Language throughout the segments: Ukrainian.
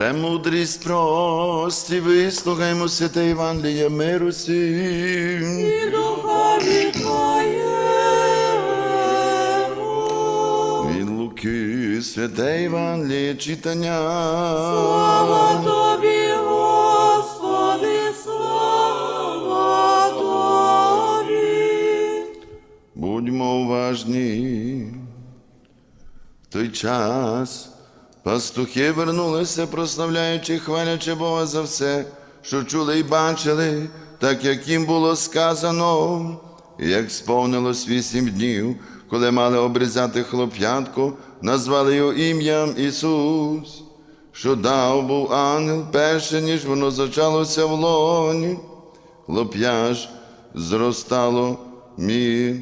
Премудрість прості, вислухаймо святе Євангеліє миру всім. і духові Твоєму. Від Луки, святе Євангеліє читання. Слава Тобі, Господи, слава Тобі. Будьмо уважні. В той час пастухи вернулися, прославляючи, хвалячи Бога за все, що чули і бачили, так як їм було сказано, як сповнилось вісім днів, коли мали обрізати хлоп'ятку, назвали його ім'ям Ісус, що дав був ангел перше, ніж воно зачалося в лоні. Хлоп'я ж зростало мі,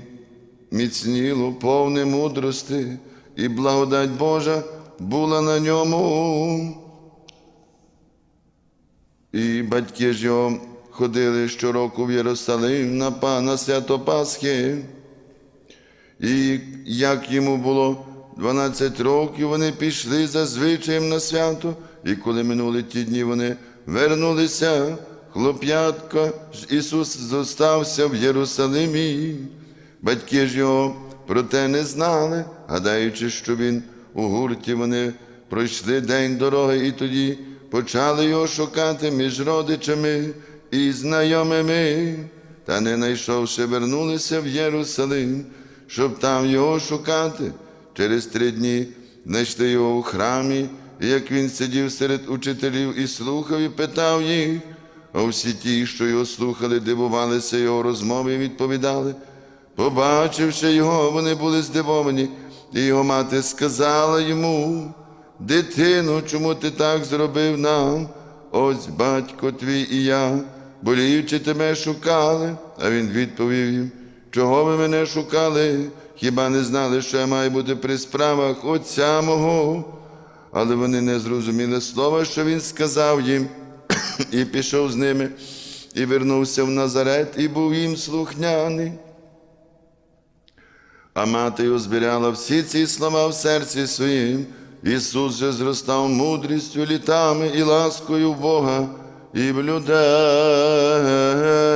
міцніло, повне мудрости, і благодать Божа була на ньому. І батьки ж його ходили щороку в Єрусалим на, Па- на свято Пасхи. І як йому було 12 років, вони пішли за звичаєм на свято, і коли минули ті дні, вони вернулися. Хлоп'ятка Ісус зостався в Єрусалимі. Батьки ж його про те не знали, гадаючи, що він у гурті вони пройшли день дороги, і тоді почали його шукати між родичами і знайомими, та не знайшовши, вернулися в Єрусалим, щоб там його шукати. Через три дні знайшли його у храмі, і як він сидів серед учителів і слухав, і питав їх. А всі ті, що його слухали, дивувалися його розмови і відповідали. Побачивши його, вони були здивовані, і його мати сказала йому: Дитино, чому ти так зробив нам? Ось батько твій і я, боліючи тебе шукали. А він відповів їм, чого ви мене шукали? Хіба не знали, що я маю бути при справах Отця мого? Але вони не зрозуміли слова, що він сказав їм, і пішов з ними, і вернувся в Назарет, і був їм слухняний. А мати узбіряла всі ці слова в серці своїм. Ісус же зростав мудрістю, літами і ласкою Бога і в людей.